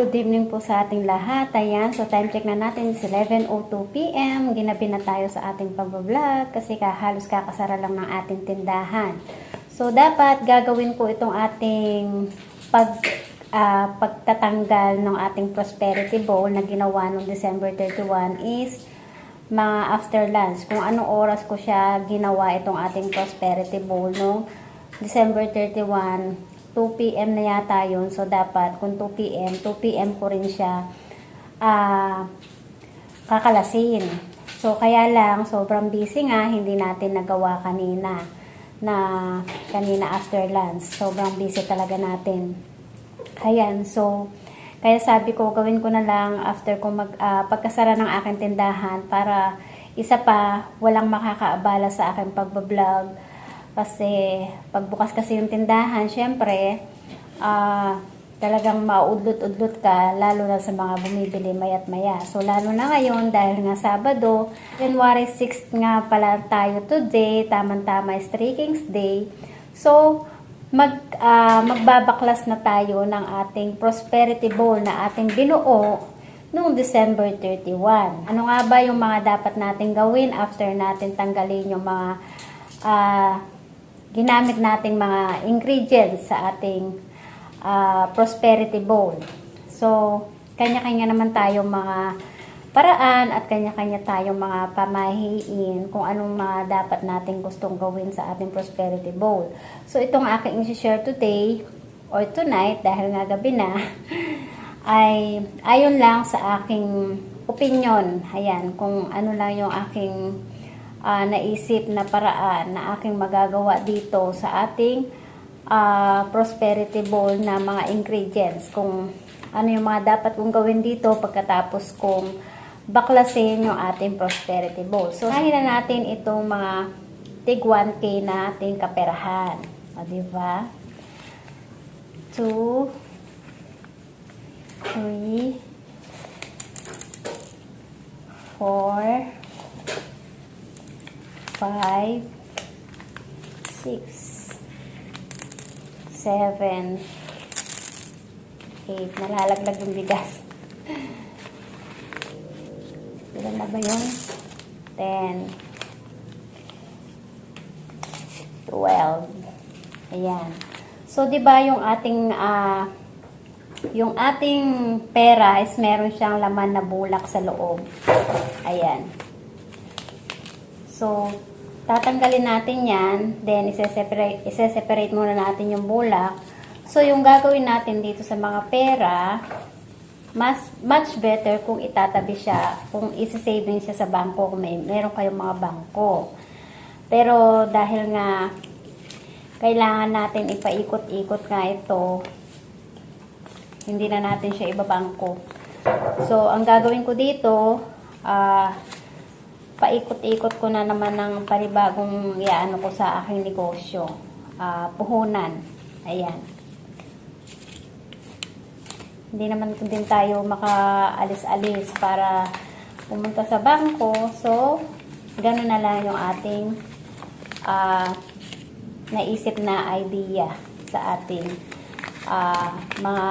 good evening po sa ating lahat. Ayan, so time check na natin is 11.02pm. Ginabi na tayo sa ating pagbablog kasi ka, halos kakasara lang ng ating tindahan. So dapat gagawin ko itong ating pag, ah, pagtatanggal ng ating prosperity bowl na ginawa noong December 31 is mga after lunch. Kung anong oras ko siya ginawa itong ating prosperity bowl no December 31 2 p.m. na yata yun. So, dapat kung 2 p.m., 2 p.m. ko rin siya ah kakalasin. So, kaya lang, sobrang busy nga, hindi natin nagawa kanina na kanina after lunch. Sobrang busy talaga natin. Ayan, so, kaya sabi ko, gawin ko na lang after ko mag, ah, pagkasara ng aking tindahan para isa pa, walang makakaabala sa aking pagbablog. Kasi, pagbukas kasi yung tindahan, syempre, ah, talagang maudlot-udlot ka, lalo na sa mga bumibili mayat maya. So, lalo na ngayon, dahil nga Sabado, January 6 nga pala tayo today, tamang-tama is Three Kings Day. So, mag, ah, magbabaklas na tayo ng ating prosperity bowl na ating binuo noong December 31. Ano nga ba yung mga dapat natin gawin after natin tanggalin yung mga ah, ginamit nating mga ingredients sa ating ah, prosperity bowl. So, kanya-kanya naman tayong mga paraan at kanya-kanya tayong mga pamahiin kung anong mga dapat natin gustong gawin sa ating prosperity bowl. So, itong aking i-share today or tonight, dahil nga gabi na, ay ayon lang sa aking opinion. Ayan, kung ano lang yung aking ah, naisip na paraan na aking magagawa dito sa ating ah, prosperity bowl na mga ingredients. Kung ano yung mga dapat kong gawin dito pagkatapos kong baklasin yung ating prosperity bowl. So, kahin na natin itong mga tig 1K na ating kaperahan. O, diba? 2 3 4 five, six, seven, eight. Nalalaglag yung bigas. Ilan na ba yun? Ten. Twelve. Ayan. So, di ba yung ating, ah, yung ating pera is meron siyang laman na bulak sa loob. Ayan. So, tatanggalin natin yan. Then, ise-separate, ise-separate muna natin yung bulak. So, yung gagawin natin dito sa mga pera, mas, much better kung itatabi siya, kung isi-saving siya sa bangko, kung may, meron kayong mga bangko. Pero, dahil nga, kailangan natin ipaikot-ikot nga ito, hindi na natin siya ibabangko. So, ang gagawin ko dito, ah, paikot-ikot ko na naman ng panibagong iaano ko sa aking negosyo. Ah, puhunan. Ayan. Hindi naman din tayo makaalis-alis para pumunta sa bangko. So, ganun na lang yung ating ah, naisip na idea sa ating ah, mga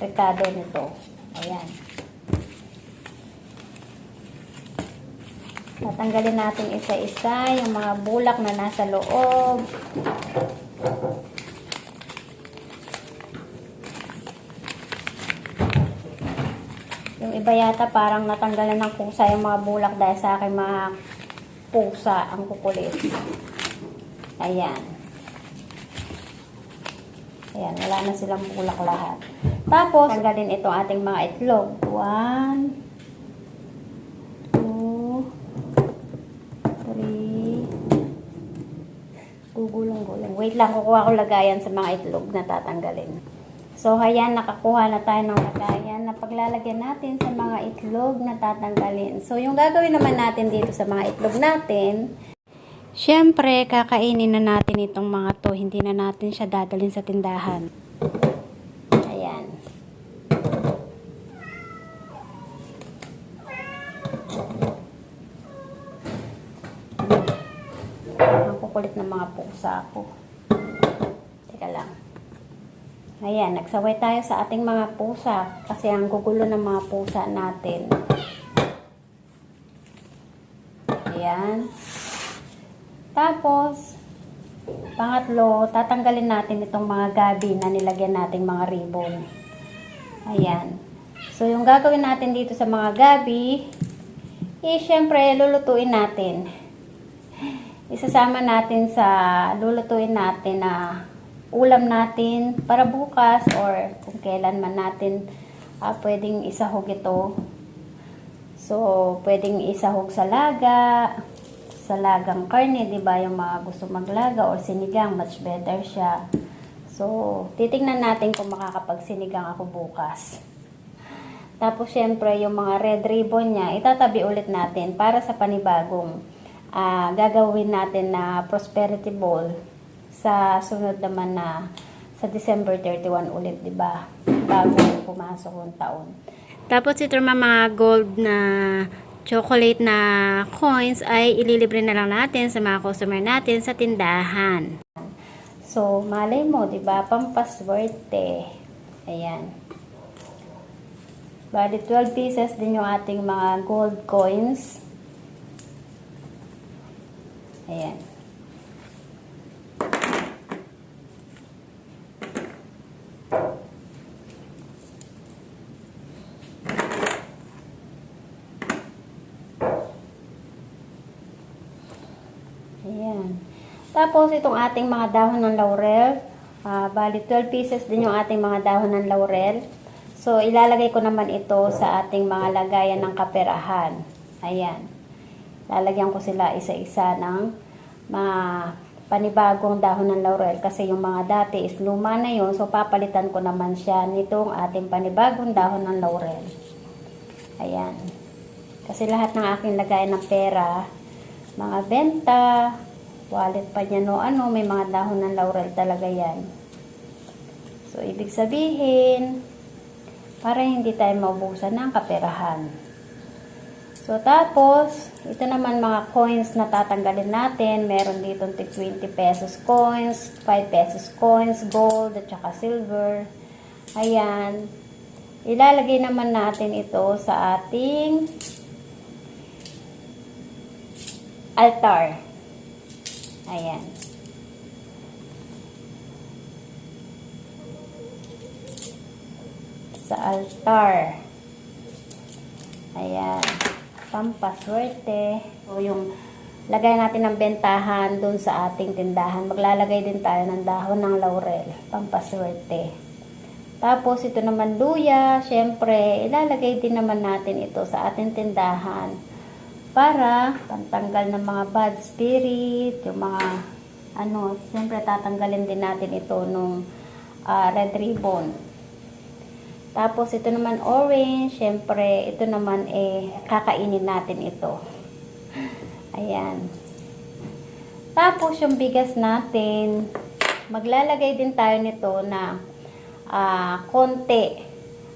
rekado nito. Ayan. Tatanggalin natin isa-isa yung mga bulak na nasa loob. Yung iba yata parang natanggalan ng pusa yung mga bulak dahil sa akin mga pusa ang kukulit. Ayan. Ayan, wala na silang bulak lahat. Tapos, tanggalin itong ating mga itlog. One, gugulong-gulong. Wait lang, kukuha ko lagayan sa mga itlog na tatanggalin. So, ayan, nakakuha na tayo ng lagayan na paglalagyan natin sa mga itlog na tatanggalin. So, yung gagawin naman natin dito sa mga itlog natin, syempre, kakainin na natin itong mga to. Hindi na natin siya dadalhin sa tindahan. Ayan. Ang kukulit ng mga pusa ko. Teka lang. Ayan, nagsaway tayo sa ating mga pusa kasi ang gugulo ng mga pusa natin. Ayan. Tapos, pangatlo, tatanggalin natin itong mga gabi na nilagyan nating mga ribbon. Ayan. So, yung gagawin natin dito sa mga gabi, eh, syempre, lulutuin natin. Isasama natin sa lulutuin natin na ulam natin para bukas or kung kailan man natin ah, pwedeng isahog ito. So, pwedeng isahog sa laga, sa lagang karne, di ba? Yung mga gusto maglaga or sinigang, much better siya. So, titingnan natin kung makakapagsinigang ako bukas. Tapos, syempre, yung mga red ribbon niya, itatabi ulit natin para sa panibagong ah, gagawin natin na prosperity ball sa sunod naman na sa December 31 ulit, di ba? Bago pumasok yung taon. Tapos ito mga gold na chocolate na coins ay ililibre na lang natin sa mga customer natin sa tindahan. So, malay mo, di ba? Pampaswerte. Ayan. Bali, 12 pieces din yung ating mga gold coins. Ayan. Ayan. Tapos, itong ating mga dahon ng laurel. ah, bali, 12 pieces din yung ating mga dahon ng laurel. So, ilalagay ko naman ito sa ating mga lagayan ng kaperahan. Ayan. Lalagyan ko sila isa-isa ng mga panibagong dahon ng laurel kasi yung mga dati is luma na yun. So, papalitan ko naman siya nitong ating panibagong dahon ng laurel. Ayan. Kasi lahat ng aking lagayan ng pera, mga benta, wallet pa niya no ano, may mga dahon ng laurel talaga yan. So, ibig sabihin, para hindi tayo maubusan ng kaperahan. So, tapos, ito naman mga coins na tatanggalin natin. Meron dito 20 pesos coins, 5 pesos coins, gold, at saka silver. Ayan. Ilalagay naman natin ito sa ating altar. Ayan. Sa altar. Ayan. Pampaswerte. O yung lagay natin ng bentahan dun sa ating tindahan. Maglalagay din tayo ng dahon ng laurel. Pampaswerte. Tapos ito naman luya. Siyempre, ilalagay din naman natin ito sa ating tindahan para pantanggal ng mga bad spirit, yung mga ano, siyempre tatanggalin din natin ito nung ah, red ribbon. Tapos ito naman orange, siyempre ito naman eh kakainin natin ito. Ayan. Tapos yung bigas natin, maglalagay din tayo nito na ah, konti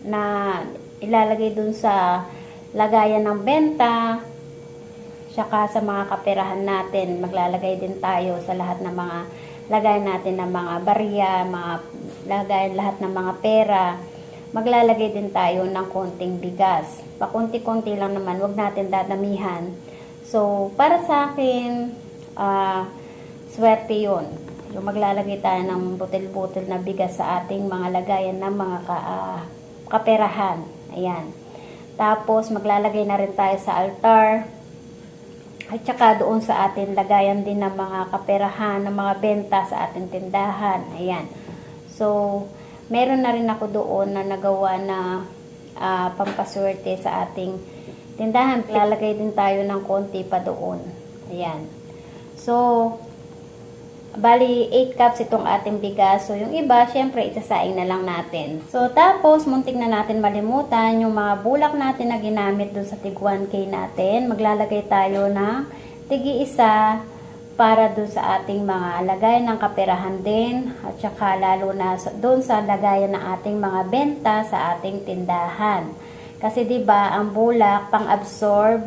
na ilalagay dun sa lagayan ng benta, Tsaka sa mga kaperahan natin, maglalagay din tayo sa lahat ng mga lagay natin ng mga barya, mga lagay lahat ng mga pera. Maglalagay din tayo ng konting bigas. Pakunti-kunti lang naman, wag natin dadamihan. So, para sa akin, ah swerte yun. Yung maglalagay tayo ng butil-butil na bigas sa ating mga lagayan ng mga ka, ah, kaperahan. Ayan. Tapos, maglalagay na rin tayo sa altar at saka doon sa atin lagayan din ng mga kaperahan, ng mga benta sa ating tindahan. Ayan. So, meron na rin ako doon na nagawa na ah, pampaswerte sa ating tindahan. Lalagay din tayo ng konti pa doon. Ayan. So, Bali, 8 cups itong ating bigas. So, yung iba, syempre, isasaing na lang natin. So, tapos, muntik na natin malimutan yung mga bulak natin na ginamit dun sa tig 1K natin. Maglalagay tayo ng tigi isa para dun sa ating mga lagay ng kaperahan din. At saka, lalo na dun sa lagayan ng ating mga benta sa ating tindahan. Kasi, di ba ang bulak, pang-absorb,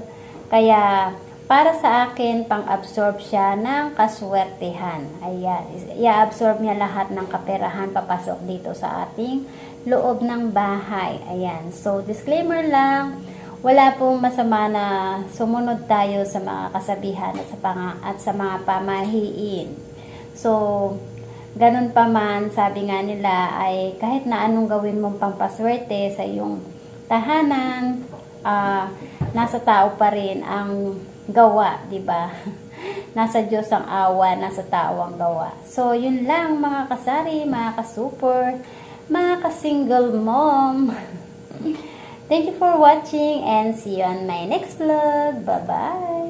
kaya para sa akin, pang-absorb siya ng kaswertehan. Ayan, i-absorb niya lahat ng kaperahan papasok dito sa ating loob ng bahay. Ayan, so disclaimer lang, wala pong masama na sumunod tayo sa mga kasabihan at sa, pang- at sa mga pamahiin. So, ganun pa man, sabi nga nila ay kahit na anong gawin mong pampaswerte sa iyong tahanan, ah, nasa tao pa rin ang gawa, di ba? nasa Diyos ang awa, nasa tao ang gawa. So, yun lang mga kasari, mga ka-super, mga ka-single mom. Thank you for watching and see you on my next vlog. Bye-bye!